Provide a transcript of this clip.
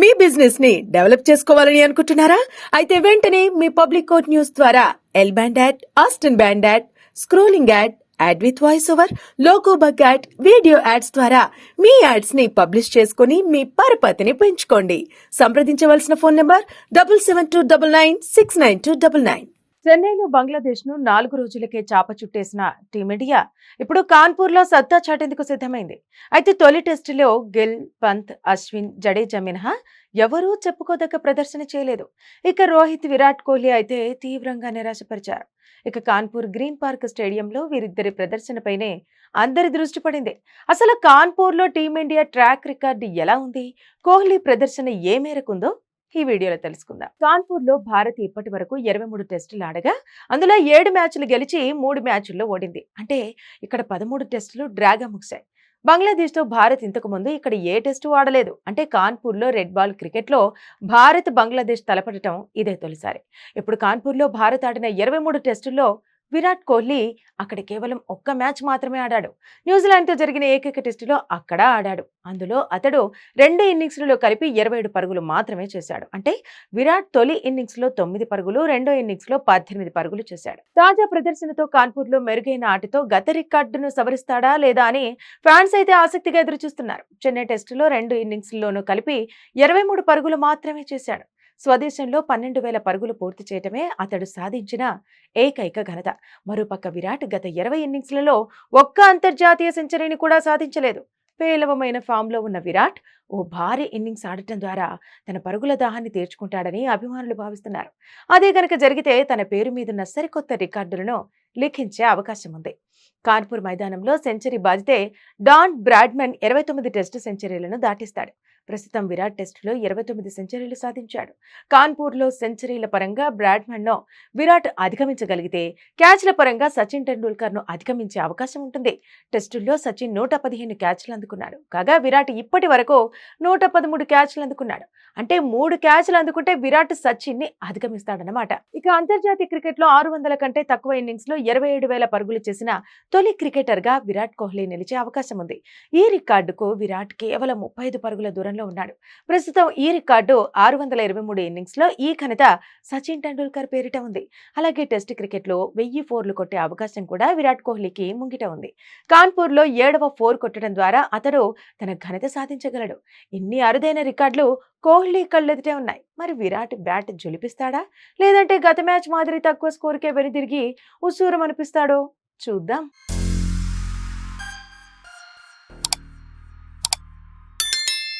మీ బిజినెస్ని డెవలప్ చేసుకోవాలని అనుకుంటున్నారా? అయితే వెంటనే మీ పబ్లిక్ కోర్ట్ న్యూస్ ద్వారా L band ad Aston band ad scrolling ad ad with voice over logo bug ad video ads ద్వారా మీ యాడ్స్ని పబ్లిష్ చేసుకుని మీ పరపతిని పెంచుకోండి. సంప్రదించవలసిన phone number double seven two double nine six nine two double nine. చెన్నైలో బంగ్లాదేశ్ను నాలుగు రోజులకే చాప చుట్టేసిన టీమిండియా ఇప్పుడు కాన్పూర్లో సత్తా చాటేందుకు సిద్ధమైంది. అయితే తొలి టెస్టులో గిల్ పంత్ అశ్విన్ జడేజా మినహా ఎవరూ చెప్పుకోదగ్గ ప్రదర్శన చేయలేదు. ఇక రోహిత్ విరాట్ కోహ్లీ అయితే తీవ్రంగా నిరాశపరిచారు. ఇక కాన్పూర్ గ్రీన్ పార్క్ స్టేడియంలో వీరిద్దరి ప్రదర్శనపైనే అందరి దృష్టి పడింది. అసలు కాన్పూర్లో టీమిండియా ట్రాక్ రికార్డు ఎలా ఉంది? కోహ్లీ ప్రదర్శన ఏ మేరకుందో ఈ వీడియోలో తెలుసుకుందాం. కాన్పూర్లో భారత్ ఇప్పటి వరకు ఇరవై మూడు టెస్టులు ఆడగా అందులో ఏడు మ్యాచ్లు గెలిచి మూడు మ్యాచ్ల్లో ఓడింది. అంటే ఇక్కడ పదమూడు టెస్టులు డ్రాగా ముగిశాయి. బంగ్లాదేశ్తో భారత్ ఇంతకు ముందు ఇక్కడ ఏ టెస్టు ఆడలేదు. అంటే కాన్పూర్లో రెడ్ బాల్ క్రికెట్లో భారత్ బంగ్లాదేశ్ తలపడటం ఇదే తొలిసారి. ఇప్పుడు కాన్పూర్లో భారత్ ఆడిన ఇరవై మూడు టెస్టుల్లో విరాట్ కోహ్లీ అక్కడ కేవలం ఒక్క మ్యాచ్ మాత్రమే ఆడాడు. న్యూజిలాండ్తో జరిగిన ఏకైక టెస్టులో అక్కడ ఆడాడు. అందులో అతడు రెండు ఇన్నింగ్స్లలో కలిపి ఇరవై ఏడు పరుగులు మాత్రమే చేశాడు. అంటే విరాట్ తొలి ఇన్నింగ్స్లో తొమ్మిది పరుగులు రెండో ఇన్నింగ్స్లో పద్దెనిమిది పరుగులు చేశాడు. తాజా ప్రదర్శనతో కాన్పూర్లో మెరుగైన ఆటతో గత రికార్డును సవరిస్తాడా లేదా అని ఫ్యాన్స్ అయితే ఆసక్తిగా ఎదురుచూస్తున్నారు. చెన్నై టెస్టులో రెండు ఇన్నింగ్స్లోనూ కలిపి ఇరవై మూడు పరుగులు మాత్రమే చేశాడు. స్వదేశంలో పన్నెండు వేల పరుగులు పూర్తి చేయటమే అతడు సాధించిన ఏకైక ఘనత. మరోపక్క విరాట్ గత ఇరవై ఇన్నింగ్స్లలో ఒక్క అంతర్జాతీయ సెంచరీని కూడా సాధించలేదు. పేలవమైన ఫామ్లో ఉన్న విరాట్ ఓ భారీ ఇన్నింగ్స్ ఆడటం ద్వారా తన పరుగుల దాహాన్ని తీర్చుకుంటాడని అభిమానులు భావిస్తున్నారు. అదే కనుక జరిగితే తన పేరు మీదున్న సరికొత్త రికార్డులను లిఖించే అవకాశం ఉంది కాన్పూర్ మైదానంలో సెంచరీ బాధితే డాన్ బ్రాడ్మన్ ఇరవై తొమ్మిది టెస్టు సెంచరీలను దాటిస్తాడు. ప్రస్తుతం విరాట్ టెస్టులో ఇరవై తొమ్మిది సెంచరీలు సాధించాడు. కాన్పూర్లో సెంచరీల పరంగా బ్రాడ్మన్ను విరాట్ అధిగమించగలిగితే క్యాచ్ల పరంగా సచిన్ టెండూల్కర్ను అధిగమించే అవకాశం ఉంటుంది. టెస్టుల్లో సచిన్ నూట పదిహేను క్యాచ్లు అందుకున్నాడు. కాగా విరాట్ ఇప్పటి వరకు నూట పదమూడు క్యాచ్లు అందుకున్నాడు. అంటే మూడు క్యాచ్లు అందుకుంటే విరాట్ సచిన్ని అధిగమిస్తాడనమాట ఇక అంతర్జాతీయ క్రికెట్లో ఆరు వందల కంటే తక్కువ ఇన్నింగ్స్లో ఇరవై ఏడు వేల పరుగులు చేసిన తొలి క్రికెటర్గా విరాట్ కోహ్లీ నిలిచే అవకాశం ఉంది. ఈ రికార్డుకు విరాట్ కేవలం ముప్పై ఐదు పరుగుల దూరంలో ఉన్నాడు. ప్రస్తుతం ఈ రికార్డు ఆరు వందల ఇరవై మూడు ఇన్నింగ్స్లో ఈ ఘనత సచిన్ టెండూల్కర్ పేరిట ఉంది. అలాగే టెస్ట్ క్రికెట్లో వెయ్యి ఫోర్లు కొట్టే అవకాశం కూడా విరాట్ కోహ్లీకి ముంగిట ఉంది. కాన్పూర్లో ఏడవ ఫోర్ కొట్టడం ద్వారా అతడు తన ఘనత సాధించగలడు. ఇన్ని అరుదైన రికార్డులు కోహ్లీ కళ్ళెదుటే ఉన్నాయి. మరి విరాట్ బ్యాట్ జొలిపిస్తాడా? లేదంటే గత మ్యాచ్ మాదిరి తక్కువ స్కోర్కే వెనుదిరిగి ఉసూరం అనిపిస్తాడో చూద్దాం.